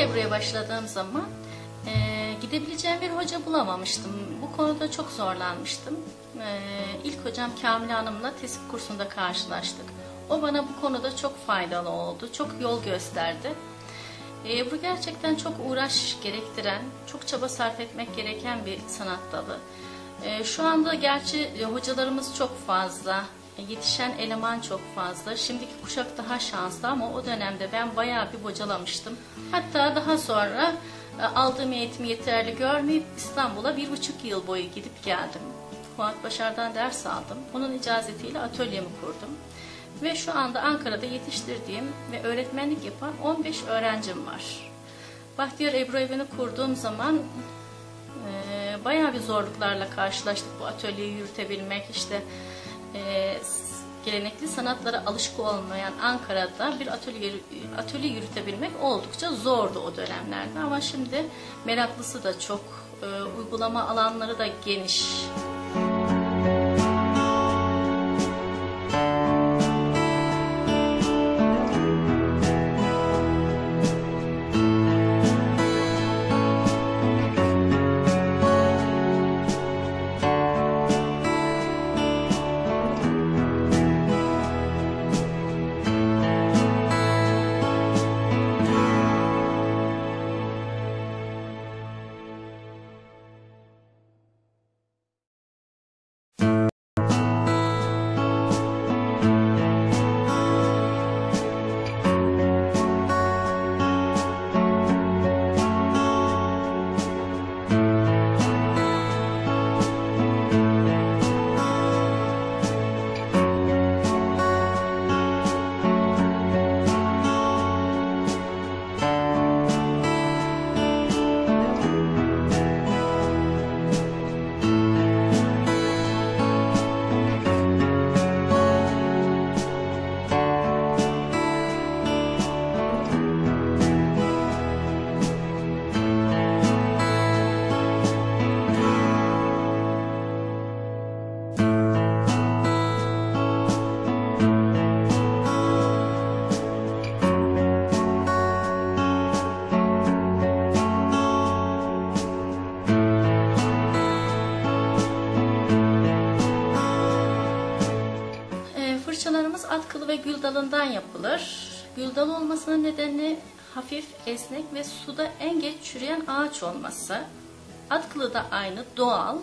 Ebru'ya başladığım zaman e, gidebileceğim bir hoca bulamamıştım. Bu konuda çok zorlanmıştım. E, ilk hocam Kamile Hanım'la TESK kursunda karşılaştık. O bana bu konuda çok faydalı oldu, çok yol gösterdi. E, Ebru gerçekten çok uğraş gerektiren, çok çaba sarf etmek gereken bir sanat dalı. E, şu anda gerçi hocalarımız çok fazla, yetişen eleman çok fazla. Şimdiki kuşak daha şanslı ama o dönemde ben bayağı bir bocalamıştım. Hatta daha sonra e, aldığım eğitimi yeterli görmeyip İstanbul'a bir buçuk yıl boyu gidip geldim. Fuat Başar'dan ders aldım. Onun icazetiyle atölyemi kurdum. Ve şu anda Ankara'da yetiştirdiğim ve öğretmenlik yapan 15 öğrencim var. Bahtiyar Ebru Evi'ni kurduğum zaman e, bayağı bir zorluklarla karşılaştık bu atölyeyi yürütebilmek işte e, gelenekli sanatlara alışık olmayan Ankara'da bir atölye atölye yürütebilmek oldukça zordu o dönemlerde ama şimdi meraklısı da çok e, uygulama alanları da geniş. Atkılı ve gül dalından yapılır. Gül dalı olmasının nedeni hafif, esnek ve suda en geç çürüyen ağaç olması. Atkılı da aynı, doğal,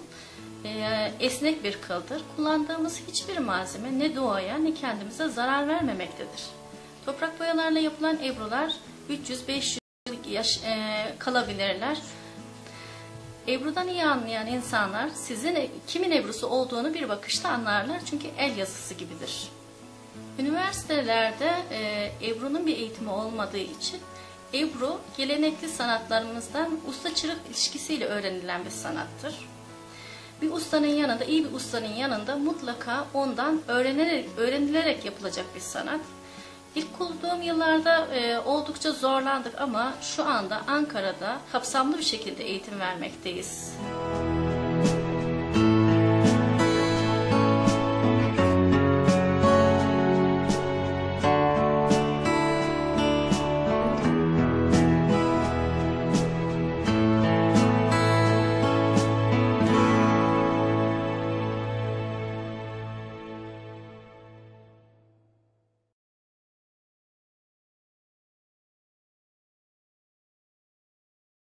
e, esnek bir kıldır. Kullandığımız hiçbir malzeme ne doğaya ne kendimize zarar vermemektedir. Toprak boyalarla yapılan ebrular 300-500 yıl yaş, e, kalabilirler. Ebru'dan iyi anlayan insanlar sizin e- kimin Ebru'su olduğunu bir bakışta anlarlar çünkü el yazısı gibidir. Üniversitelerde e, Ebru'nun bir eğitimi olmadığı için Ebru gelenekli sanatlarımızdan usta çırak ilişkisiyle öğrenilen bir sanattır. Bir ustanın yanında, iyi bir ustanın yanında mutlaka ondan öğrenerek, öğrenilerek yapılacak bir sanat. İlk kurduğum yıllarda e, oldukça zorlandık ama şu anda Ankara'da kapsamlı bir şekilde eğitim vermekteyiz.